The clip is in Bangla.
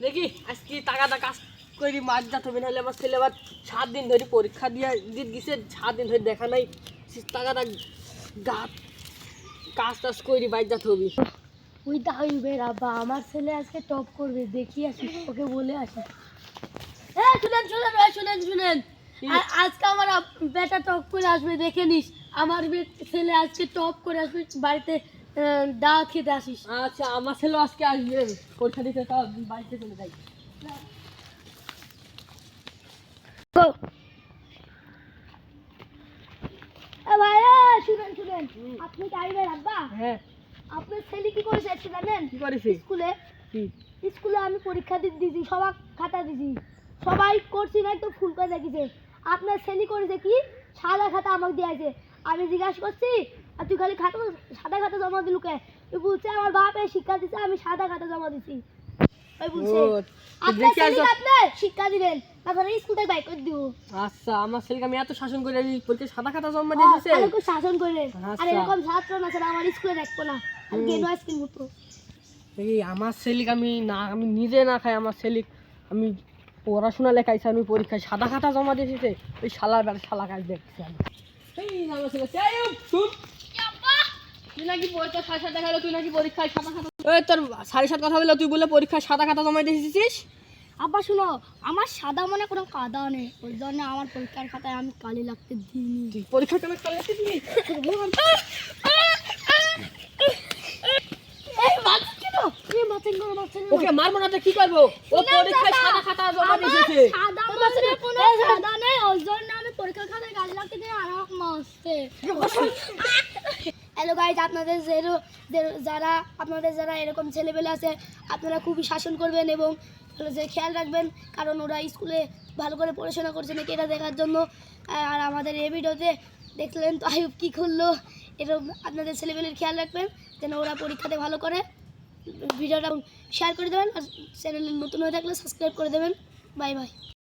দেখি আজকে টাকাটা কাজ করি মাছ যা তুমি নাহলে আমার ছেলে আবার সাত দিন ধরে পরীক্ষা দিয়ে দিত গেছে সাত দিন ধরে দেখা নাই। টাকাটা গা কাজ টাজ করি বাইর যাতে হবি ওই তাহলে আব্বা আমার ছেলে আজকে টপ করবে দেখি আসি ওকে বলে আসি। হ্যাঁ শুনেন শুনেন ভাই শুনেন শুনেন। আজকে আমার বেটা টপ করে আসবে দেখে নিস। আমার বে- ছেলে আজকে টপ করে আসবে বাড়িতে দাওয়াত খেতে আসিস। আচ্ছা আমার ছেলে আজকে আসবে। পরীক্ষা দিতে তাও বাড়িতে চলে যাই। ভাই শুনেন শুনেন। আপনি টাইমের আব্বা হ্যাঁ। আপনার ছেলে কি করেছে আজকে জানেন? কি করেছি? স্কুলে। স্কুলে আমি পরীক্ষা দিতে দিছি সবাই খাতা দিছি। সবাই করছি না তো ফুল করে দেখিছে। আপনার ছেলে করেছে কি? সাদা খাতা আমাকে দিয়েছে। আমি জিজ্ঞাসা করছি আর তুই খালি খাতা সাদা খাতা জমা দিলু কে তুই বলছে আমার বাপে শিক্ষা দিছে আমি সাদা খাতা জমা দিছি। ওই বলছে। আপনার ছেলেকে আপনি শিক্ষা তারপরে স্কুল থেকে বাইক করে দিব। আচ্ছা আমার ছেলেকে আমি এত শাসন করে আমি সাদা খাতা জমা দিয়েছে। এরকম শাসন করে আর আচ্ছা। এরকম ছাত্র না ছাড়া আমার স্কুলে রাখব না। আর হুম। গেনো আইসক্রিম মতো এই আমার ছেলেকে আমি না আমি নিজে না খাই আমার ছেলে আমি পড়াশোনা লেখাইছি আমি পরীক্ষায় সাদা খাতা জমা দিয়েছে ওই শালার বেলা শালা কাজ দেখছি আমি। এই আমার ছেলে এই চুপ। তুই নাকি পরীক্ষা সাড়ে সাত দেখাল তুই নাকি পরীক্ষায় সাদা খাতা ওই তোর সাড়ে সাত কথা বলল তুই বলে পরীক্ষায় সাদা খাতা জমা দিয়েছিস আব্বা শুনো আমার সাদা মনে কোনো কাদা নেই। ওই জন্য আমার পরীক্ষার খাতায় আমি কালি লাগতে দিইনি। তুই পরীক্ষা কেন? কাল মাছের ওকে মারবো না তো কি করব? ও পরীক্ষায় সাদা খাতা জমা দিয়েছে সাদা মাছের কোনো সাদা নেই ওই জন্য আমি পরীক্ষার খাতায় কালি লাগতে দিই আর আমার মাছতে হ্যালো গাইজ আপনাদের যেরো, যারা আপনাদের যারা এরকম ছেলেবেলে আছে, আপনারা খুবই শাসন করবেন এবং যে খেয়াল রাখবেন, কারণ ওরা স্কুলে ভালো করে পড়াশোনা করছে নাকি এটা দেখার জন্য। আর আমাদের এই ভিডিওতে দেখলেন তো আয়ুব কী করল। এরকম আপনাদের ছেলেবেলের খেয়াল রাখবেন, যেন ওরা পরীক্ষাতে ভালো করে ভিডিওটা শেয়ার করে দেবেন, আর চ্যানেলে নতুন হয়ে থাকলে সাবস্ক্রাইব করে দেবেন। Bye bye